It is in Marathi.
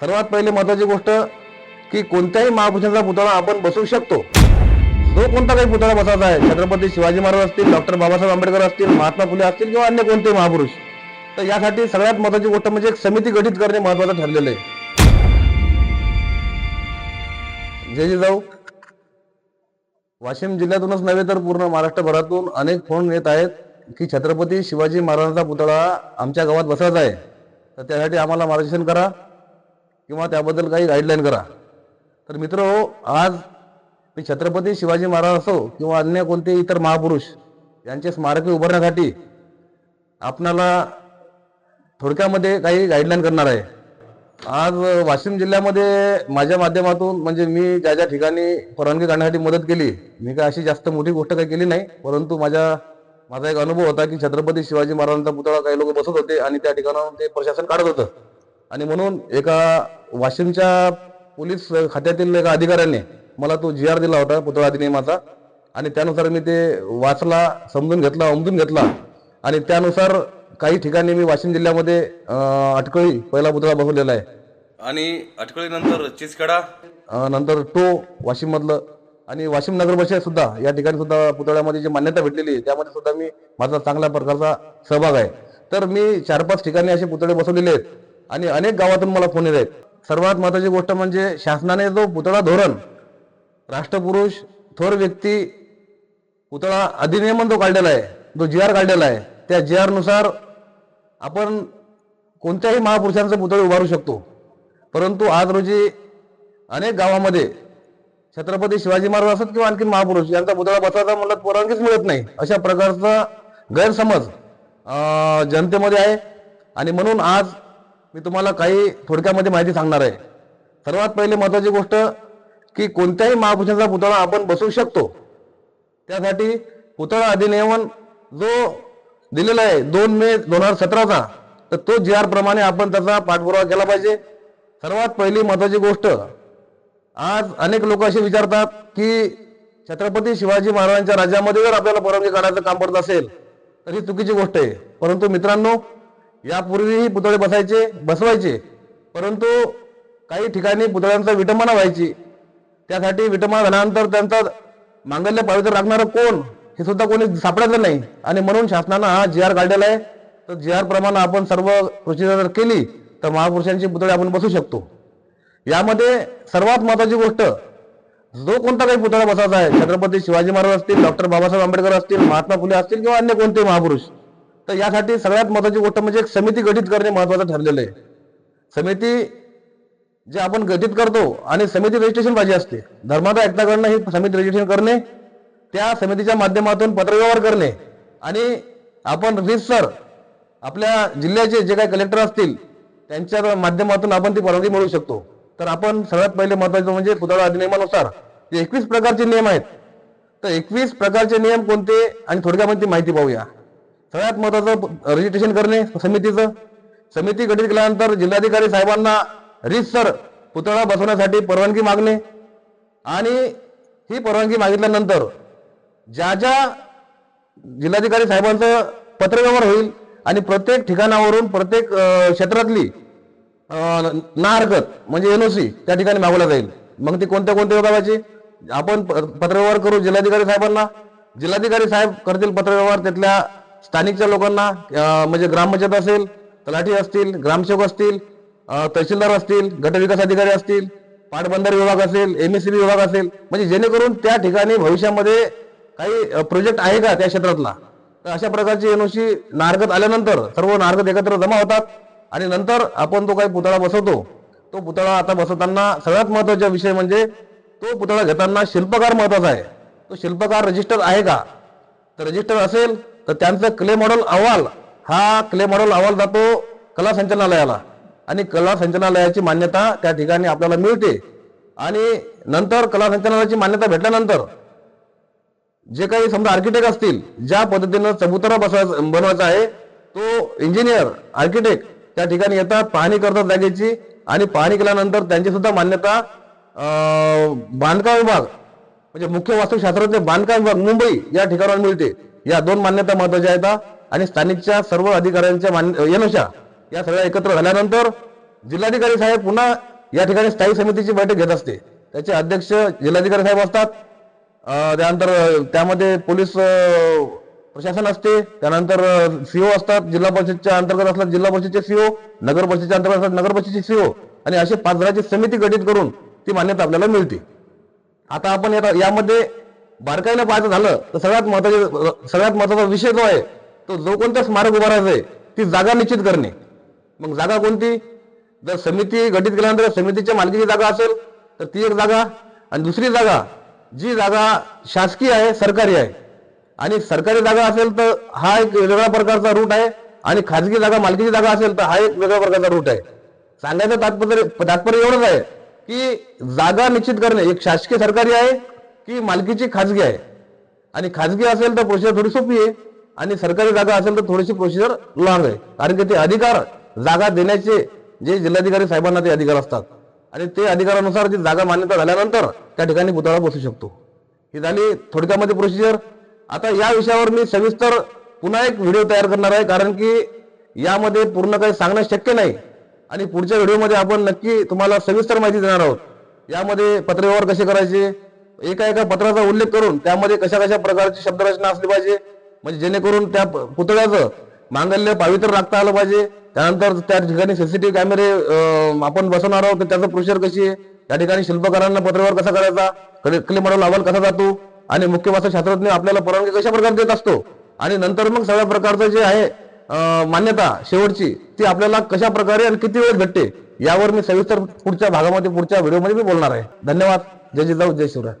सर्वात पहिली महत्वाची गोष्ट की कोणत्याही महापुरुषाचा पुतळा आपण बसवू शकतो. जो कोणता काही पुतळा बसवायचा आहे छत्रपती शिवाजी महाराज असतील डॉक्टर बाबासाहेब आंबेडकर असतील महात्मा फुले असतील किंवा अन्य कोणते महापुरुष तर यासाठी सगळ्यात महत्वाची गोष्ट म्हणजे एक समिती गठीत करणे महत्वाचं ठरलेलं आहे. जय जाऊ. वाशिम जिल्ह्यातूनच नव्हे तर पूर्ण महाराष्ट्रभरातून अनेक फोन येत आहेत की छत्रपती शिवाजी महाराजांचा पुतळा आमच्या गावात बसायचा आहे. तर त्यासाठी आम्हाला मार्गदर्शन करा. किंवा त्याबद्दल काही गाईडलाईन करा. तर मित्र हो, आज मी छत्रपती शिवाजी महाराज असो किंवा अन्य कोणते इतर महापुरुष यांचे स्मारके उभारण्यासाठी आपणाला थोडक्यामध्ये काही गाईडलाईन करणार आहे. आज वाशिम जिल्ह्यामध्ये माझ्या माध्यमातून म्हणजे मी ज्या ज्या ठिकाणी परवानगी काढण्यासाठी मदत केली मी काय अशी जास्त मोठी गोष्ट काही केली नाही परंतु माझ्या माझा एक अनुभव होता की छत्रपती शिवाजी महाराजांचा पुतळा काही लोक बसत होते आणि त्या ठिकाणाहून ते प्रशासन काढत होतं. आणि म्हणून एका वाशिमच्या पोलीस खात्यातील एका अधिकाऱ्याने मला तो जी आर दिला होता पुतळा अधिनियमाचा आणि त्यानुसार मी ते वाचला समजून घेतला उमजून घेतला. आणि त्यानुसार काही ठिकाणी मी वाशिम जिल्ह्यामध्ये अटकळी पहिला पुतळा बसवलेला आहे. आणि अटकळीनंतर चिचकडा नंतर टो वाशिम मधलं आणि वाशिम नगर परिषद सुद्धा या ठिकाणी सुद्धा पुतळ्यामध्ये जी मान्यता भेटलेली आहे त्यामध्ये सुद्धा मी माझा चांगल्या प्रकारचा सहभाग आहे. तर मी चार पाच ठिकाणी असे पुतळे बसवलेले आहेत. आणि अनेक गावातून मला फोन येत आहेत. सर्वात महत्वाची गोष्ट म्हणजे शासनाने जो पुतळा धोरण राष्ट्रपुरुष थोर व्यक्ती पुतळा अधिनियमन जो काढलेला आहे जो जी आर काढलेला आहे त्या जी आरनुसार आपण कोणत्याही महापुरुषांचं पुतळे उभारू शकतो. परंतु आज रोजी अनेक गावामध्ये छत्रपती शिवाजी महाराज असत किंवा आणखी महापुरुष यांचा पुतळा बसवायचा म्हणलं तर परवानगीच मिळत नाही. अशा प्रकारचा गैरसमज जनतेमध्ये आहे. आणि म्हणून आज मी तुम्हाला काही थोडक्यामध्ये माहिती सांगणार आहे. सर्वात पहिले महत्वाची गोष्ट की कोणत्याही महापुरुषांचा पुतळा आपण बसवू शकतो. त्यासाठी पुतळा अधिनियमन जो दिलेला आहे दोन मे दोन हजार सतराचा तर तो जी आर प्रमाणे आपण त्याचा पाठपुरावा केला पाहिजे. सर्वात पहिली महत्वाची गोष्ट आज अनेक लोक असे विचारतात की छत्रपती शिवाजी महाराजांच्या राज्यामध्ये जर आपल्याला परवानगी काढायचं काम पडत असेल तर ही चुकीची गोष्ट आहे. परंतु मित्रांनो यापूर्वीही पुतळे बसायचे बसवायचे. परंतु काही ठिकाणी पुतळ्यांचा विटंबना व्हायची. त्यासाठी विटंबना झाल्यानंतर त्यांचा मांगल्य पावित्र राखणारं कोण हे सुद्धा कोणी सापडायचं नाही. आणि म्हणून शासनानं हा जी आर काढलेला आहे. तर जी आर प्रमाणे आपण सर्व प्रोसिजर जर केली तर महापुरुषांची पुतळे आपण बसू शकतो. यामध्ये सर्वात महत्वाची गोष्ट जो कोणता काही पुतळा बसायचा आहे छत्रपती शिवाजी महाराज असतील डॉक्टर बाबासाहेब आंबेडकर असतील महात्मा फुले असतील किंवा अन्य कोणते महापुरुष तर यासाठी सगळ्यात महत्वाची गोष्ट म्हणजे एक समिती गठीत करणे महत्वाचं ठरलेलं आहे. समिती जे आपण गठीत करतो आणि समिती रजिस्ट्रेशन पाहिजे असते. धर्मादाय आयुक्ताकडनं ही समिती रजिस्ट्रेशन करणे त्या समितीच्या माध्यमातून पत्रव्यवहार करणे आणि आपण रीतसर आपल्या जिल्ह्याचे जे काही कलेक्टर असतील त्यांच्या माध्यमातून आपण ती परवानगी मिळवू शकतो. तर आपण सगळ्यात पहिले महत्वाचं म्हणजे पुतळा अधिनियमानुसार जे एकवीस प्रकारचे नियम आहेत. तर एकवीस प्रकारचे नियम कोणते? आणि थोडक्यामध्ये ती माहिती पाहूया. सगळ्यात महत्वाचं रजिस्ट्रेशन करणे समितीचं. समिती गठीत केल्यानंतर जिल्हाधिकारी साहेबांना रीतसर पुतळा बसवण्यासाठी परवानगी मागणे. आणि ही परवानगी मागितल्यानंतर ज्या ज्या जिल्हाधिकारी साहेबांचं पत्रव्यवहार होईल आणि प्रत्येक ठिकाणावरून प्रत्येक क्षेत्रातली ना हरकत म्हणजे एनओसी त्या ठिकाणी मागवला जाईल. मग ती कोणत्या कोणत्या विभागाची? आपण प- पत्रव्यवहार करू जिल्हाधिकारी साहेबांना. जिल्हाधिकारी साहेब करतील पत्रव्यवहार तिथल्या स्थानिकच्या लोकांना म्हणजे ग्रामपंचायत असेल तलाठी असतील ग्रामसेवक असतील तहसीलदार असतील गटविकास अधिकारी असतील पाटबंधारे विभाग असेल एम एस सी बी विभाग असेल म्हणजे जेणेकरून त्या ठिकाणी भविष्यामध्ये काही प्रोजेक्ट आहे का त्या क्षेत्रातला? तर अशा प्रकारची एनओसी नारगत आल्यानंतर सर्व नारगत एकत्र जमा होतात आणि नंतर आपण तो काही पुतळा बसवतो. तो पुतळा आता बसवताना सगळ्यात महत्त्वाचा विषय म्हणजे तो पुतळा घेताना शिल्पकार महत्त्वाचा आहे. तो शिल्पकार रजिस्टर आहे का? तर रजिस्टर असेल तर त्यांचं क्ले मॉडेल अहवाल हा क्ले मॉडेल अहवाल जातो कला संचालनालयाला. आणि कला संचालनालयाची मान्यता त्या ठिकाणी आपल्याला मिळते. आणि नंतर कला संचालनालयाची मान्यता भेटल्यानंतर जे काही समजा आर्किटेक्ट असतील ज्या पद्धतीनं चबुतरा बसवायचा बनवायचा आहे तो इंजिनियर आर्किटेक्ट त्या ठिकाणी येतात पाहणी करतात जागेची. आणि पाहणी केल्यानंतर त्यांची सुद्धा मान्यता बांधकाम विभाग म्हणजे मुख्य वास्तुशास्त्रज्ञ बांधकाम विभाग मुंबई या ठिकाणावर मिळते. या दोन मान्यता महत्त्वाच्या आहेत आणि स्थानिकच्या सर्व अधिकाऱ्यांच्या मान्य एनोशा या सगळ्या एकत्र झाल्यानंतर जिल्हाधिकारी साहेब पुन्हा या ठिकाणी स्थायी समितीची बैठक घेत असते. त्याचे अध्यक्ष जिल्हाधिकारी साहेब असतात. त्यानंतर त्यामध्ये पोलीस प्रशासन असते. त्यानंतर सीओ असतात. जिल्हा परिषदच्या अंतर्गत असतात जिल्हा परिषदचे सीओ नगर परिषदच्या अंतर्गत असतात नगर परिषदचे सीओ आणि असे पाच जणांची समिती गठीत करून ती मान्यता आपल्याला मिळते. आता आपण यामध्ये बारकाईनं पाहायचं झालं तर सगळ्यात महत्त्वाचे सगळ्यात महत्त्वाचा विषय जो आहे तो जो कोणता स्मारक उभारायचं आहे ती जागा निश्चित करणे. मग जागा कोणती? जर समिती गठीत केल्यानंतर समितीच्या मालकीची जागा असेल तर ती एक जागा. आणि दुसरी जागा जी जागा शासकीय आहे सरकारी आहे. आणि सरकारी जागा असेल तर हा एक वेगळ्या प्रकारचा रूट आहे आणि खाजगी जागा मालकीची जागा असेल तर हा एक वेगळ्या प्रकारचा रूट आहे. सांगायचं तात्पर्य तात्पर्य एवढंच आहे की जागा निश्चित करणे एक शासकीय सरकारी आहे की मालकीची खाजगी आहे. आणि खाजगी असेल तर प्रोसिजर थोडी सोपी आहे आणि सरकारी जागा असेल तर थोडीशी प्रोसिजर लॉंग आहे. कारण की ते अधिकार जागा देण्याचे जे जिल्हाधिकारी साहेबांना ते अधिकार असतात. आणि ते अधिकारानुसार जी जागा मान्यता झाल्यानंतर त्या ठिकाणी पुतळा बसू शकतो. ही झाली थोडक्यामध्ये प्रोसिजर आता या विषयावर मी सविस्तर पुन्हा एक व्हिडिओ तयार करणार आहे. कारण की यामध्ये पूर्ण काही सांगणं शक्य नाही. आणि पुढच्या व्हिडिओमध्ये आपण नक्की तुम्हाला सविस्तर माहिती देणार आहोत. यामध्ये पत्रव्यवहार कसे करायचे एका एका पत्राचा उल्लेख करून त्यामध्ये कशा कशा प्रकारची शब्दरचना असली पाहिजे म्हणजे जेणेकरून त्या पुतळ्याचं मांगल्य पावित्र राखता आलं पाहिजे. त्यानंतर त्या ठिकाणी सीसीटीव्ही कॅमेरे आपण बसवणार आहोत तर त्याचं प्रोसिजर कशी आहे? त्या ठिकाणी शिल्पकारांना पत्रव्यवहार कसा करायचा? क्ले मॉडेल अहवाल कसा जातो? आणि मुख्य भाषा शास्त्रज्ञ आपल्याला परवानगी कशा प्रकारे देत असतो? आणि नंतर मग सगळ्या प्रकारचं जे आहे मान्यता शेवटची ती आपल्याला कशा प्रकारे आणि किती वेळ भेटते यावर मी सविस्तर पुढच्या भागामध्ये पुढच्या व्हिडिओमध्ये मी बोलणार आहे. धन्यवाद. जय जिजाऊ जय शिवराय.